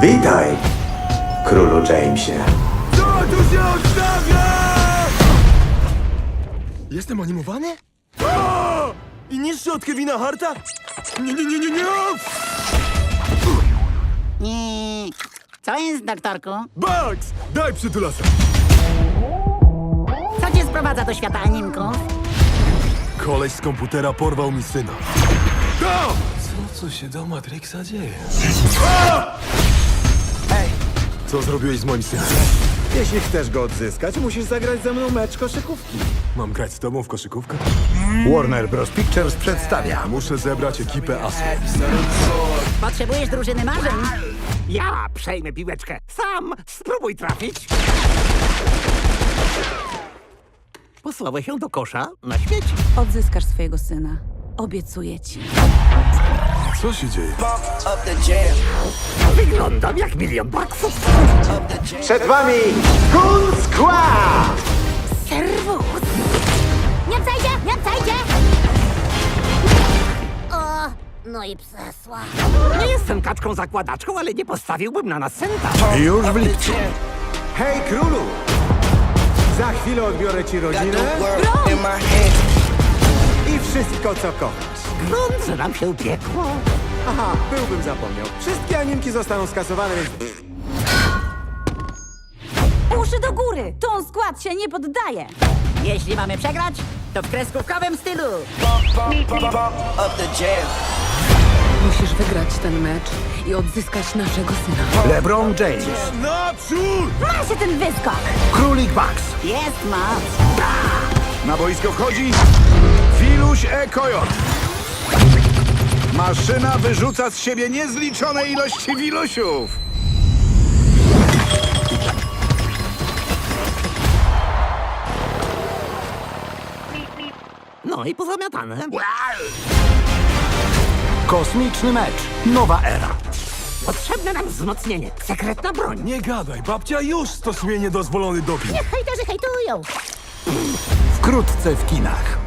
Witaj, królu Jamesie. Co tu się odstawia? Jestem animowany? O! I niższy od Kevina Harta? Nie, nie, nie, nie, nie! I... Co jest, doktorku? Bugs! Daj przytulasa! Co cię sprowadza do świata animków? Koleś z komputera porwał mi syna. To! Co, co się do Matrixa dzieje? Ej! Co zrobiłeś z moim synem? Jeśli chcesz go odzyskać, musisz zagrać ze mną mecz koszykówki. Mam grać z tobą w koszykówkę? Warner Bros. Pictures przedstawia. Muszę zebrać ekipę asów. Potrzebujesz drużyny marzeń? Ja przejmę piłeczkę. Sam spróbuj trafić. Posłałeś ją do kosza na śmieci. Odzyskasz swojego syna. Obiecuję ci. Co się dzieje? Wyglądam jak milion baksów. Przed wami Kun Squad! Serwus! Nie przejdzie, nie przejdzie! O, no i przesła. Nie jestem kaczką zakładaczką, ale nie postawiłbym na nas centa. Już w lipcu. Hej, królu! Za chwilę odbiorę ci rodzinę i wszystko, co kochasz. Grunt, że nam się upiekło. Aha, byłbym zapomniał. Wszystkie animki zostaną skasowane, więc... Uszy do góry! Ton skład się nie poddaje! Jeśli mamy przegrać, to w kreskówkowym stylu. Musisz wygrać ten mecz i odzyskać naszego syna. LeBron James, Naprzód! Macie ten wyskok! Królik Bucks. Jest moc. Na boisko wchodzi Filuś E. Kojot. Maszyna wyrzuca z siebie niezliczone ilości wilusiów. No i pozamiatane. Kosmiczny mecz. Nowa era. Potrzebne nam wzmocnienie. Sekretna broń. Nie gadaj, babcia już stosuje niedozwolony doping. Hejterzy hejtują. Wkrótce w kinach.